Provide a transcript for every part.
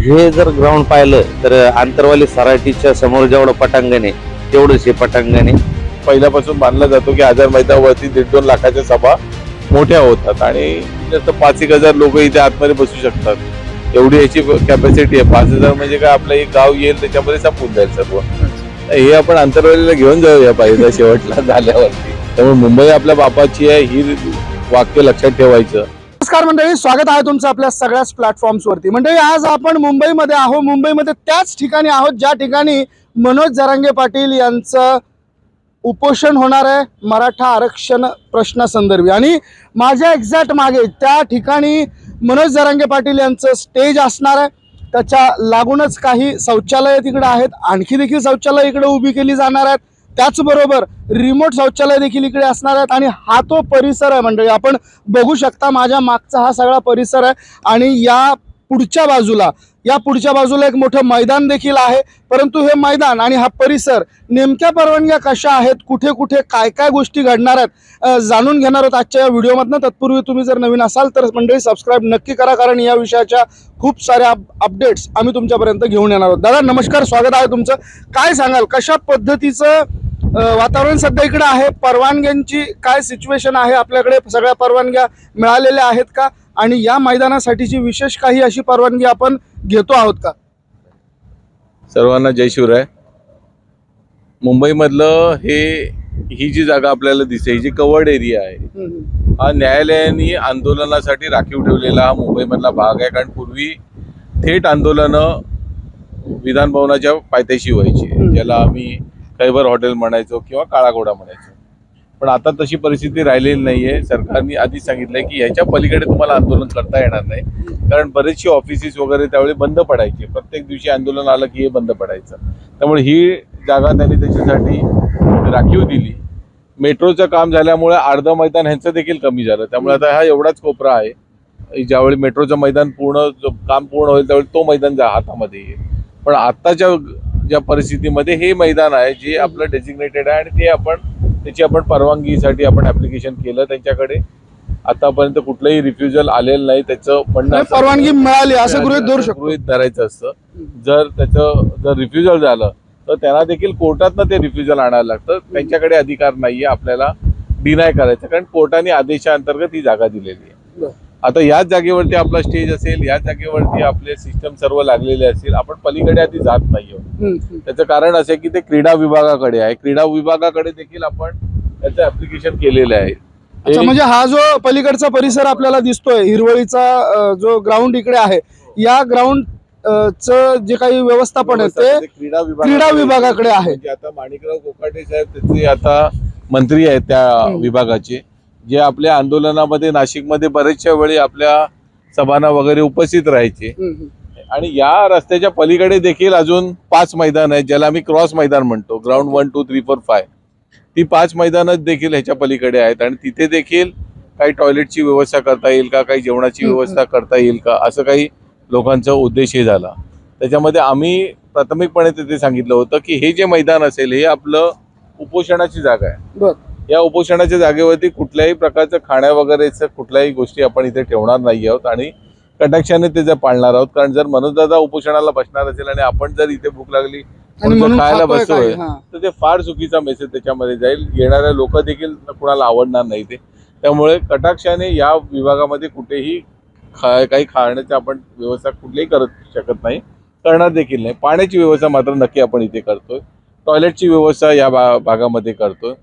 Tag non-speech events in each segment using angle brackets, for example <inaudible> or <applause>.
हे जर ग्राउंड पाहिलं तर आंतरवाली सराटीच्या समोर जेवढं पटांगण आहे तेवढंच हे पटांगण आहे. पहिल्यापासून मानला जातो की आझाद मैदानावरती दीड दोन लाखाच्या सभा मोठ्या होतात आणि जास्त पाच एक हजार लोक इथे आतमध्ये बसू शकतात. एवढी याची कॅपॅसिटी आहे. पाच हजार म्हणजे काय आपलं एक गाव येईल त्याच्यामध्ये संपून जाईल सर्व. हे आपण आंतरवालीला घेऊन जाऊया पाहिजे शेवटला झाल्यावरती. त्यामुळे मुंबई आपल्या बापाची आहे ही वाक्य लक्षात ठेवायचं. नमस्कार मंडळी स्वागत आहे तुमचं आपल्या सगळ्याच प्लॅटफॉर्म्सवरती मंडळी आज आपण मुंबईमध्ये आहो मुंबईमध्ये त्याच ठिकाणी आहोत ज्या ठिकाणी मनोज जरांगे पाटील यांचं उपोषण होणार आहे मराठा आरक्षण प्रश्नासंदर्भी आणि माझ्या एक्झॅक्ट मागे त्या ठिकाणी मनोज जरांगे पाटील यांचं स्टेज असणार आहे. त्याच्या लागूनच काही शौचालय तिकडे आहेत. आणखी देखील शौचालय इकडे उभी केली जाणार आहेत. त्याचबरोबर रिमोट शौचालय देखील इकडे असणार आहेत आणि हा तो परिसर आहे मंडळी. आपण बघू शकता माझ्या मागचा हा सगळा परिसर आहे आणि या पुढच्या बाजूला या पुढच्या बाजूला एक मोठं मैदान देखील आहे. परंतु हे मैदान आणि हा परिसर नेमक्या परवानग्या कशा आहेत? कुठे कुठे काय काय गोष्टी घडणार आहेत? जाणून घेणार आहोत आजच्या या व्हिडिओमधनं. तत्पूर्वी तुम्ही जर नवीन असाल तर मंडळी सबस्क्राईब नक्की करा कारण या विषयाच्या खूप साऱ्या अपडेट्स आम्ही तुमच्यापर्यंत घेऊन येणार आहोत. दादा नमस्कार स्वागत आहे तुमचं. काय सांगाल? कशा पद्धतीचं वातावरण सध्या इकडे आहे? परवानग्यांची काय सिच्युएशन आहे? आपल्याकडे सगळ्या परवानग्या मिळालेल्या आहेत का? आणि या मैदानासाठीची विशेष काही अशी परवानगी आपण घेतो आहोत का? सर्वांना जय शिवराय. मुंबईमधलं हे ही जी जागा आपल्याला दिसते ही जी कवर्ड एरिया आहे हा न्यायालयाने आंदोलनासाठी राखीव ठेवलेला हा मुंबईमधला भाग आहे. कारण पूर्वी थेट आंदोलनं विधान भवनाच्या पायथ्याशी व्हायची. ज्याला आम्ही कैबर हॉटेल म्हणायचो किंवा काळा घोडा म्हणायचो. पण आता तशी परिस्थिती राहिलेली नाही आहे सरकारने आधीच सांगितलंय की ह्याच्या पलीकडे तुम्हाला आंदोलन करता येणार नाही. कारण बरेचशी ऑफिसेस वगैरे त्यावेळी बंद पडायचे. प्रत्येक दिवशी आंदोलन आलं की हे बंद पडायचं. त्यामुळे ही जागा त्यांनी त्याच्यासाठी राखीव दिली. मेट्रोचं काम झाल्यामुळे अर्धं मैदान ह्यांचं देखील कमी झालं. त्यामुळे आता हा एवढाच कोपरा आहे. ज्यावेळी मेट्रोचं मैदान पूर्ण जो काम पूर्ण होईल त्यावेळी तो मैदान जा हातामध्ये येईल. पण आत्ताच्या ज्या परिस्थितीमध्ये हे मैदान आहे जे आपलं डेसिग्नेटेड आहे आणि ते आपण त्याची आपण परवानगीसाठी आपण ऍप्लिकेशन केलं त्यांच्याकडे. आतापर्यंत कुठलंही रिफ्युजल आलेलं नाही त्याचं म्हणणं असं- परवानगी मिळाली असं गृहीत धरू शकतो. गृहीत धरायचं असतं. जर त्याचं जर रिफ्युजल झालं तर त्यांना देखील कोर्टातनं ते रिफ्युजल आणायला लागतं. त्यांच्याकडे अधिकार नाहीये आपल्याला डिनाय करायचं. कारण कोर्टाने आदेशाअंतर्गत ही जागा दिलेली आहे. आता याच जागेवरती आपला स्टेज असेल याच जागेवरती आपले सिस्टम सर्व लागलेले असतील आपण पलीकडे आधी जात नाही आहोत. त्याचं कारण असं की ते क्रीडा विभागाकडे आहे क्रीडा विभागाकडे देखील आपण त्याचं ऍप्लिकेशन केलेलं आहे म्हणजे हा जो पलीकडचा परिसर आपल्याला दिसतोय हिरवळीचा जो ग्राउंड इकडे आहे या ग्राउंड च जे काही व्यवस्थापन आहे ते क्रीडा क्रीडा विभागाकडे आहे. म्हणजे आता माणिकराव कोकाटे साहेब त्याचे आता मंत्री आहेत त्या. विभागाचे जे आपल्या आंदोलनामध्ये नाशिकमध्ये बरेचशा वेळी आपल्या सभांना वगैरे उपस्थित राहायचे. आणि या रस्त्याच्या पलीकडे देखील अजून पाच मैदान आहेत ज्याला आम्ही क्रॉस मैदान म्हणतो. Ground one two three four five. ती पाच मैदानं देखील ह्याच्या पलीकडे आहेत आणि तिथे देखील काही टॉयलेटची व्यवस्था करता येईल का? काही जेवणाची. व्यवस्था करता येईल का? असं काही लोकांचा उद्देशही झाला. त्याच्यामध्ये आम्ही प्राथमिकपणे तिथे सांगितलं होतं की हे जे मैदान असेल हे आपलं उपोषणाची जागा आहे. या उपोषणाच्या जागेवरती कुठल्याही प्रकारचं खाण्या वगैरेचं कुठल्याही गोष्टी आपण इथे ठेवणार नाही आहोत आणि कटाक्षाने ते जर पाळणार आहोत. कारण जर मनोजदादा उपोषणाला बसणार असेल आणि आपण जर इथे भूक लागली खायला बसतोय. तर ते फार चुकीचा मेसेज त्याच्यामध्ये जाईल. येणाऱ्या लोक देखील कुणाला आवडणार नाही ते. त्यामुळे कटाक्षाने या विभागामध्ये कुठेही खा काही खाण्याची आपण व्यवस्था कुठलीही करत शकत नाही करणार देखील नाही. पाण्याची व्यवस्था मात्र नक्की आपण इथे करतोय. टॉयलेटची व्यवस्था या भागामध्ये करतोय.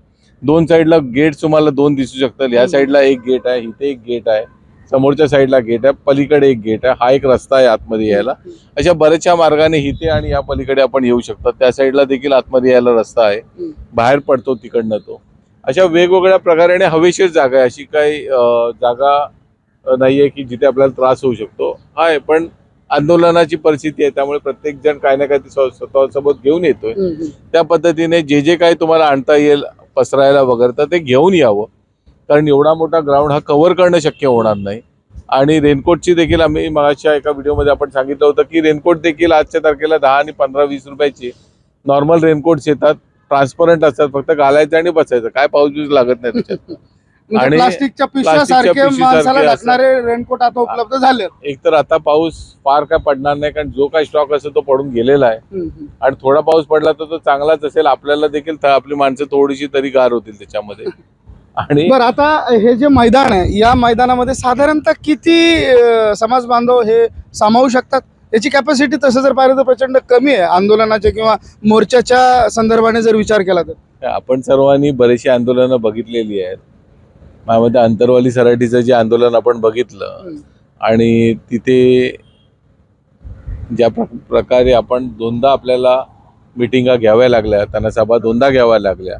दोन साईडला गेट तुम्हाला दोन दिसू शकतात. या. साईडला एक गेट आहे इथे एक गेट आहे समोरच्या साईडला गेट आहे पलीकडे एक गेट आहे. हा एक रस्ता आहे आतमध्ये यायला. अशा बऱ्याचशा मार्गाने इथे आणि या पलीकडे आपण येऊ शकतो त्या साईडला देखील आतमध्ये यायला रस्ता आहे. बाहेर पडतो तिकडनं तो. अशा वेगवेगळ्या प्रकारे हवेशीर जागा आहे. अशी काही जागा अं, नाहीये की जिथे आपल्याला त्रास होऊ शकतो. आहे पण आंदोलनाची परिस्थिती आहे त्यामुळे प्रत्येक जण काय ना काय स्व- स्वतःसोबत घेऊन येतोय. त्या पद्धतीने जे जे काही तुम्हाला आणता येईल पसरायला वगैरे तर ते घेऊन यावं. कारण एवढा मोठा ग्राउंड हा कव्हर करणं शक्य होणार नाही. आणि रेनकोटची देखील आम्ही मागच्या एका व्हिडिओमध्ये आपण सांगितलं होतं की रेनकोट देखील आजच्या तारखेला दहा आणि पंधरा वीस रुपयाची नॉर्मल रेनकोट्स येतात. ट्रान्सपरंट असतात फक्त घालायचं आणि बसायचं. काय पाऊस लागत नाही त्याच्यात. <laughs> आणि प्लास्टिकच्या पिशव्या प्लास्टिकच्या सारखे पिशवीसारखे माणसाला ढकणारे रेनकोट आता उपलब्ध झाले एक तर आता पाऊस फार काय पडणार नाही कारण जो काही स्टॉक असेल तो पडून गेलेला आहे. आणि थोडा पाऊस पडला तर तो चांगलाच असेल. आपल्याला देखील आपली माणसं थोडीशी तरी गार होतील त्याच्यामध्ये. आणि बरं आता हे जे मैदान आहे या मैदानामध्ये साधारणतः किती समाज बांधव हे सामावू शकतात? याची कॅपॅसिटी तसं जर पाहिलं तर प्रचंड कमी आहे आंदोलनाच्या किंवा मोर्चाच्या संदर्भाने जर विचार केला तर. आपण सर्वांनी बरीचशी आंदोलनं बघितलेली आहेत. माझ्यामध्ये अंतरवाली सराठीचं जे आंदोलन आपण बघितलं आणि तिथे ज्या प्र- प्रकारे आपण दोनदा आपल्याला मिटिंगा घ्याव्या लागल्या त्यांना सभा दोनदा घ्याव्या लागल्या.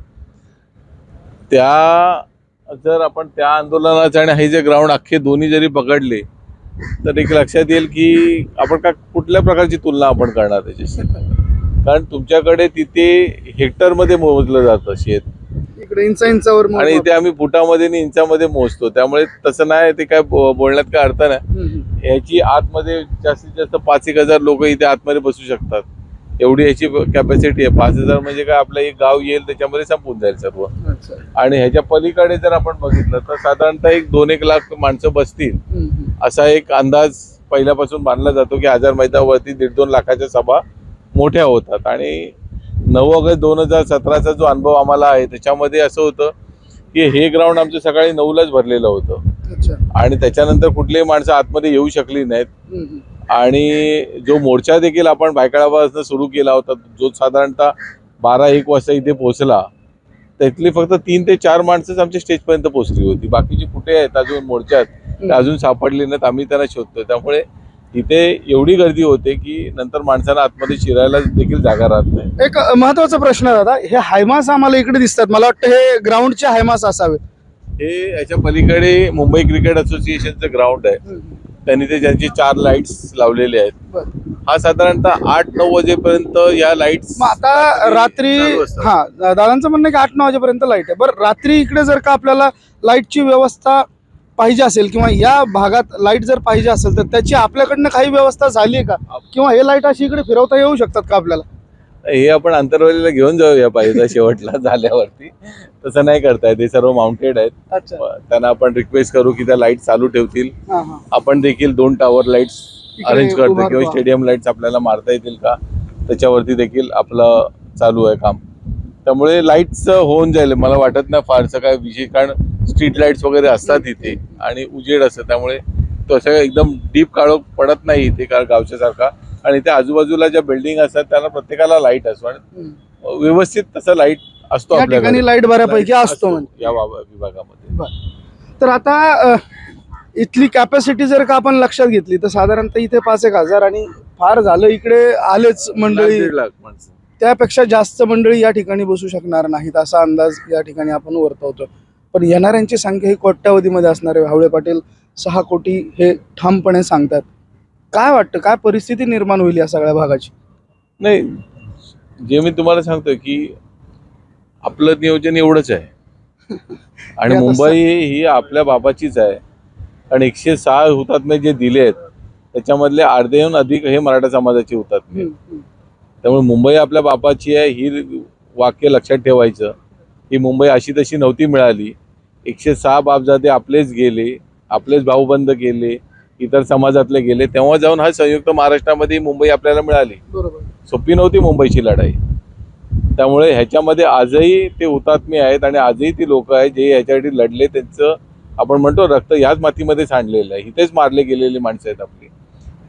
त्या जर आपण त्या आंदोलनाचं आणि हे जे ग्राउंड अख्खे दोन्ही जरी पकडले तर एक लक्षात येईल की आपण का कुठल्या प्रकारची तुलना आपण करणार त्याच्याशी? कारण तुमच्याकडे तिथे हेक्टरमध्ये मोजलं जातं शेत. इकडे इंचा इंचावर. आणि इथे आम्ही फुटामध्ये आणि इंचामध्ये मोजतो त्यामुळे तसं नाही ते काय बोलण्यात काय अर्थ नाही. याची आतमध्ये जास्तीत जास्त पाच एक हजार लोक इथे आतमध्ये बसू शकतात एवढी याची कॅपॅसिटी आहे पाच हजार म्हणजे काय आपलं एक गाव येईल त्याच्यामध्ये संपून जाईल सर्व. आणि ह्याच्या पलीकडे जर आपण बघितलं तर साधारणतः एक दोन एक लाख माणसं बसतील. असा एक अंदाज पहिल्यापासून बांधला जातो की हजार मैदानावरती दीड दोन लाखाच्या सभा मोठ्या होतात आणि नऊ ऑगस्ट दोन हजार सतराचा जो अनुभव आम्हाला आहे त्याच्यामध्ये असं होतं की हे ग्राउंड आमचं सकाळी नऊलाच भरलेलं होतं. आणि त्याच्यानंतर कुठलीही माणसं आतमध्ये येऊ शकली नाहीत. आणि जो मोर्चा देखील आपण बायकाळापासून सुरू केला होता जो साधारणतः बारा एक वाजता इथे पोहोचला त्यातली फक्त तीन ते चार माणसंच आमच्या स्टेजपर्यंत पोहोचली होती. बाकीची कुठे आहेत अजून मोर्चात ते अजून सापडली नाहीत आम्ही त्यांना शोधतोय. त्यामुळे इथे एवढी गर्दी होते की नंतर माणसांना आतमध्ये शिरायला देखील जागा राहत नाही. एक महत्त्वाचा प्रश्न आहे दादा हे हायमास आम्हाला इकडे दिसतात. मला वाटतं हे ग्राउंडचे हायमास असावे हे याच्या पलीकडे मुंबई क्रिकेट असोसिएशनचं ग्राउंड आहे. त्यांनी ते ज्यांचे चार लाईट्स लावलेले आहेत. हा साधारणतः आठ नऊ वाजेपर्यंत या लाईट्स मग आता रात्री चालू असतात. हा दादांचं म्हणणं आहे की आठ नऊ वाजेपर्यंत लाइट आहे. बरं रात्री इकडे जर का आपल्याला लाईटची व्यवस्था पाहिजे असेल किंवा या भागात लाइट जर पाहिजे असेल तर त्याची आपल्याकडनं काही व्यवस्था झाली आहे का? किंवा हे लाइट अशी इकडे फिरवता येऊ शकतात का आपल्याला? हे आपण अंतरवालीला घेऊन जाऊया पाहिजे शेवटला झाल्यावरती. तसं नाही करता येत हे सर्व माउंटेड आहेत. त्यांना आपण रिक्वेस्ट करू की त्या लाइट चालू ठेवतील. आपण देखील दोन टॉवर लाईट्स अरेंज करतो. किंवा स्टेडियम लाईट्स आपल्याला मारता येतील का? त्याच्यावरती देखील आपलं चालू आहे काम. त्यामुळे लाईट्स होऊन जाईल. मला वाटत नाही फारसं काय विषय कारण स्ट्रीट लाईट्स वगैरे असतात इथे आणि उजेड असतं. त्यामुळे तसं एकदम डीप काळो पडत नाही इथे कारण गावच्या सारखा. आणि त्या आजूबाजूला ज्या बिल्डिंग असतात त्यांना प्रत्येकाला लाइट असतो. आणि. व्यवस्थित तसं लाइट असतो या. ठिकाणी लाइट बऱ्यापैकी असतो म्हणजे. या बाबा- विभागामध्ये. तर आता अ, इथली कॅपॅसिटी जर का आपण लक्षात घेतली तर साधारणतः इथे पाच एक हजार आणि फार झालं. इकडे आलेच मंडळी दीड लाख माणसं. त्यापेक्षा जास्त मंडळी या ठिकाणी बसू शकणार नाहीत असा अंदाज या ठिकाणी आपण वर्तवतो पण येणाऱ्यांची संख्या ही कोट्यावधीमध्ये असणार हावळे पाटील सहा कोटी हे ठामपणे सांगतात काय वाटतं काय परिस्थिती निर्माण होईल या सगळ्या भागाची? नाही जे मी तुम्हाला सांगतोय की आपलं नियोजन एवढंच आहे. <laughs> आणि मुंबई ही आपल्या बाबाचीच आहे. आणि एकशे सहा हुतात्मे जे दिले आहेत त्याच्यामधले अर्ध्याहून अधिक हे मराठा समाजाचे हुतात्मे. त्यामुळे मुंबई आपल्या बापाची आहे ही वाक्य लक्षात ठेवायचं. ही मुंबई अशी तशी नव्हती मिळाली. एकशे सहा बापजादे आपलेच गेले आपलेच भाऊबंद गेले इतर समाजातले गेले. तेव्हा जाऊन हा संयुक्त महाराष्ट्रामध्ये मुंबई आपल्याला मिळाली. बरोबर. सोपी नव्हती मुंबईची लढाई. त्यामुळे ह्याच्यामध्ये आजही ते हुतात्मे आहेत आणि आजही ती लोक आहेत जे ह्याच्यासाठी लढले. त्यांचं आपण म्हणतो रक्त ह्याच मातीमध्ये सांडलेलं आहे. इथेच मारले गेलेली माणसं आहेत आपली.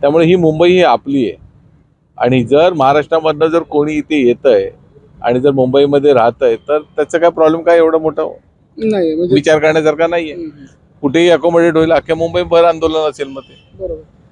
त्यामुळे ही मुंबई ही आपली आहे. आणि जर महाराष्ट्रामधनं जर कोणी इथे येतं आहे आणि जर मुंबईमध्ये राहत आहे तर त्याचं काय प्रॉब्लेम काय एवढं मोठं? नाही म्हणजे विचार करण्यासारखा नाहीये. कुठेही अकोमोडेट होईल अख्ख्या मुंबईभर आंदोलन असेल मग ते. बरोबर.